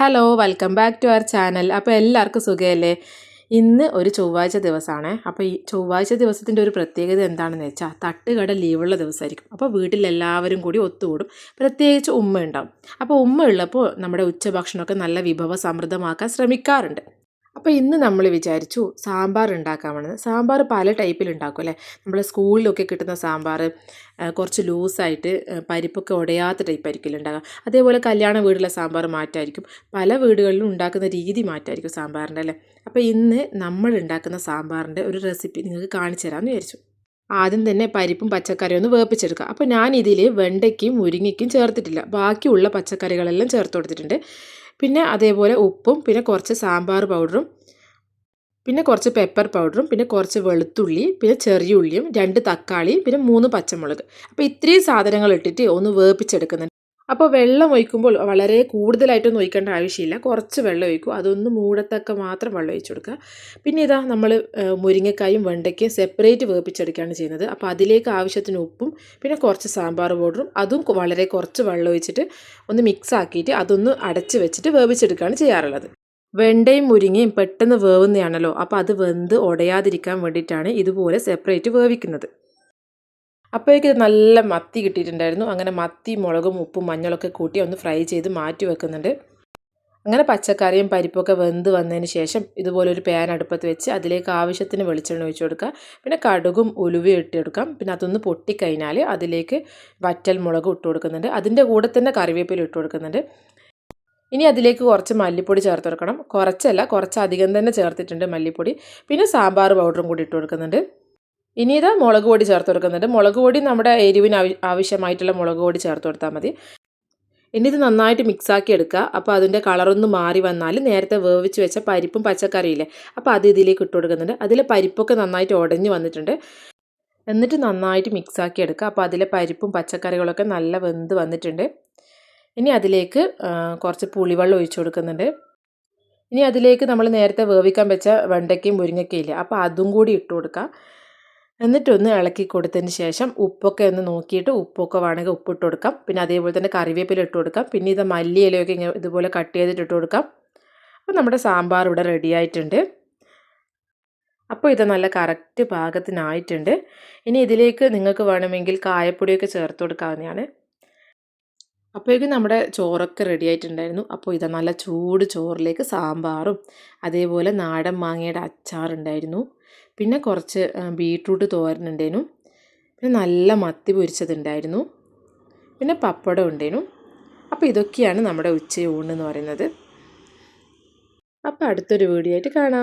Hello welcome back to our channel അപ്പോൾ എല്ലാവർക്കും സുഖമല്ലേ ഇന്ന് ഒരു ചൊവ്വാഴ്ച ദിവസമാണ് അപ്പോൾ ഈ ചൊവ്വാഴ്ച ദിവസത്തിന്റെ ഒരു പ്രത്യേകത എന്താണെന്ന് വെച്ചാൽ തട്ടുകട ലീവുള്ള ദിവസമായിരിക്കും അപ്പോൾ വീട്ടിലെല്ലാവരും കൂടി ഒത്തുകൂടും. പ്രത്യേകിച്ച് ഉമ്മ ഉണ്ടാവും അപ്പോൾ ഉമ്മ ഉള്ളപ്പോൾ നമ്മുടെ ഉച്ചഭക്ഷണമൊക്കെ നല്ല വിഭവ സമൃദ്ധമാക്കാൻ ശ്രമിക്കാറുണ്ട്. അപ്പോൾ ഇന്ന് നമ്മൾ വിചാരിച്ചു സാമ്പാർ ഉണ്ടാക്കാമെന്ന്. സാമ്പാർ പല ടൈപ്പിൽ ഉണ്ടാക്കും അല്ലേ? നമ്മൾ സ്കൂളിലൊക്കെ കിട്ടുന്ന സാമ്പാർ കുറച്ച് ലൂസായിട്ട് പരിപ്പൊക്കെ ഉടയാത്ത ടൈപ്പ് ആയിരിക്കും ഉണ്ടാകുക അതേപോലെ കല്യാണ വീട്ടിലെ സാമ്പാർ മാറ്റായിരിക്കും. പല വീടുകളിലും ഉണ്ടാക്കുന്ന രീതി മാറ്റായിരിക്കും സാമ്പാറിന്റെ അല്ലേ? അപ്പോൾ ഇന്ന് നമ്മൾ ഉണ്ടാക്കുന്ന സാമ്പാറിന്റെ ഒരു റെസിപ്പി നിങ്ങൾക്ക് കാണിച്ചു തരാമെന്ന് വിചാരിച്ചു. ആദ്യം തന്നെ പരിപ്പും പച്ചക്കറിയും ഒന്ന് വേപ്പിച്ചെടുക്കുക. അപ്പോൾ ഞാൻ ഇതിൽ വെണ്ടയ്ക്കും മുരിങ്ങയ്ക്കും ചേർത്തിട്ടില്ല. ബാക്കിയുള്ള പച്ചക്കറികളെല്ലാം ചേർത്ത് കൊടുത്തിട്ടുണ്ട്. പിന്നെ അതേപോലെ ഉപ്പും പിന്നെ കുറച്ച് സാമ്പാർ പൗഡറും പിന്നെ കുറച്ച് പെപ്പർ പൗഡറും പിന്നെ കുറച്ച് വെളുത്തുള്ളി പിന്നെ ചെറിയ ഉള്ളിയും രണ്ട് തക്കാളിയും പിന്നെ മൂന്ന് പച്ചമുളക്. അപ്പോൾ ഇത്രയും സാധനങ്ങൾ ഇട്ടിട്ട് ഒന്ന് വേപ്പിച്ചെടുക്കുന്നുണ്ട് അപ്പോൾ വെള്ളം ഒഴിക്കുമ്പോൾ വളരെ കൂടുതലായിട്ടൊന്നും ഒഴിക്കേണ്ട ആവശ്യമില്ല. കുറച്ച് വെള്ളം ഒഴിക്കും. അതൊന്ന് മൂടത്തക്ക മാത്രം വെള്ളം ഒഴിച്ചു കൊടുക്കുക. പിന്നെ ഇതാ നമ്മൾ മുരിങ്ങക്കായും വെണ്ടയ്ക്കയും സെപ്പറേറ്റ് വേപ്പിച്ചെടുക്കുകയാണ് ചെയ്യുന്നത്. അപ്പോൾ അതിലേക്ക് ആവശ്യത്തിന് ഉപ്പും പിന്നെ കുറച്ച് സാമ്പാർ പൗഡറും അതും വളരെ കുറച്ച് വെള്ളം ഒഴിച്ചിട്ട് ഒന്ന് മിക്സ് ആക്കിയിട്ട് അതൊന്ന് അടച്ച് വെച്ചിട്ട് വേവിച്ചെടുക്കുകയാണ് ചെയ്യാറുള്ളത്. വെണ്ടയും മുരിങ്ങയും പെട്ടെന്ന് വേവുന്നതാണല്ലോ. അപ്പോൾ അത് വെന്ത് ഉടയാതിരിക്കാൻ വേണ്ടിയിട്ടാണ് ഇതുപോലെ സെപ്പറേറ്റ് വേവിക്കുന്നത്. അപ്പോഴേക്ക് നല്ല മത്തി കിട്ടിയിട്ടുണ്ടായിരുന്നു. അങ്ങനെ മത്തി മുളകും ഉപ്പും മഞ്ഞളൊക്കെ കൂട്ടി ഒന്ന് ഫ്രൈ ചെയ്ത് മാറ്റി വെക്കുന്നുണ്ട്. അങ്ങനെ പച്ചക്കറിയും പരിപ്പൊക്കെ വെന്ത് വന്നതിന് ശേഷം ഇതുപോലെ ഒരു പാൻ അടുപ്പത്ത് വെച്ച് അതിലേക്ക് ആവശ്യത്തിന് വെളിച്ചെണ്ണ ഒഴിച്ചു കൊടുക്കുക. പിന്നെ കടുകും ഉലുവയും ഇട്ട് കൊടുക്കാം. പിന്നെ അതൊന്ന് പൊട്ടിക്കഴിഞ്ഞാൽ അതിലേക്ക് വറ്റൽ മുളക് ഇട്ട് കൊടുക്കുന്നുണ്ട്. അതിന്റെ കൂടെ തന്നെ കറിവേപ്പില ഇട്ട് കൊടുക്കുന്നുണ്ട്. ഇനി അതിലേക്ക് കുറച്ച് മല്ലിപ്പൊടി ചേർത്ത് കൊടുക്കണം. കുറച്ചല്ല കുറച്ചധികം തന്നെ ചേർത്തിട്ടുണ്ട് മല്ലിപ്പൊടി. പിന്നെ സാമ്പാർ പൗഡറും കൂടി ഇട്ട് കൊടുക്കുന്നുണ്ട്. ഇനി ഇത് മുളക് പൊടി ചേർത്ത് കൊടുക്കുന്നുണ്ട്. മുളക് പൊടി നമ്മുടെ എരിവിന് ആവശ്യമായിട്ടുള്ള മുളക് പൊടി ചേർത്ത് കൊടുത്താൽ മതി. ഇനി ഇത് നന്നായിട്ട് മിക്സാക്കി എടുക്കുക. അപ്പോൾ അതിന്റെ കളറൊന്ന് മാറി വന്നാൽ നേരത്തെ വേവിച്ച് വെച്ച പരിപ്പും പച്ചക്കറിയില്ലേ അപ്പോൾ അത് ഇതിലേക്ക് ഇട്ട് കൊടുക്കുന്നുണ്ട്. അതിലെ പരിപ്പൊക്കെ നന്നായിട്ട് ഉടഞ്ഞ് വന്നിട്ടുണ്ട്. എന്നിട്ട് നന്നായിട്ട് മിക്സാക്കി എടുക്കുക. അപ്പോൾ അതിലെ പരിപ്പും പച്ചക്കറികളൊക്കെ നല്ല വെന്ത് വന്നിട്ടുണ്ട്. ഇനി അതിലേക്ക് കുറച്ച് പുളിവെള്ളം ഒഴിച്ചു കൊടുക്കുന്നുണ്ട്. ഇനി അതിലേക്ക് നമ്മൾ നേരത്തെ വേവിക്കാൻ വെച്ച വെണ്ടയ്ക്കയും മുരിങ്ങയ്ക്കയും ഇല്ലേ അപ്പോൾ അതും കൂടി ഇട്ട് കൊടുക്കുക. എന്നിട്ടൊന്ന് ഇളക്കി കൊടുത്തതിന് ശേഷം ഉപ്പൊക്കെ ഒന്ന് നോക്കിയിട്ട് ഉപ്പൊക്കെ വേണമെങ്കിൽ ഉപ്പിട്ട് കൊടുക്കാം. പിന്നെ അതേപോലെ തന്നെ കറിവേപ്പില ഇട്ട് കൊടുക്കാം. പിന്നെ ഇത് മല്ലി ഇലയൊക്കെ ഇങ്ങനെ ഇതുപോലെ കട്ട് ചെയ്തിട്ട് ഇട്ട് കൊടുക്കാം. അപ്പോൾ നമ്മുടെ സാമ്പാർ ഇവിടെ റെഡി ആയിട്ടുണ്ട്. അപ്പോൾ ഇത് നല്ല കറക്റ്റ് പാകത്തിനായിട്ടുണ്ട്. ഇനി ഇതിലേക്ക് നിങ്ങൾക്ക് വേണമെങ്കിൽ കായപ്പൊടിയൊക്കെ ചേർത്ത് കൊടുക്കാവുന്നതാണ്. അപ്പോഴേക്കും നമ്മുടെ ചോറൊക്കെ റെഡി ആയിട്ടുണ്ടായിരുന്നു. അപ്പോൾ ഇത് നല്ല ചൂട് ചോറിലേക്ക് സാമ്പാറും അതേപോലെ നാടൻ മാങ്ങയുടെ അച്ചാറുണ്ടായിരുന്നു. പിന്നെ കുറച്ച് ബീട്രൂട്ട് തോരനുണ്ടേനു. പിന്നെ നല്ല മത്തി പൊരിച്ചതുണ്ടായിരുന്നു. പിന്നെ പപ്പടം ഉണ്ടേനു. അപ്പോൾ ഇതൊക്കെയാണ് നമ്മുടെ ഉച്ചയൂണ് എന്ന് പറയുന്നത്. അപ്പോൾ അടുത്തൊരു വീഡിയോ ആയിട്ട് കാണാം.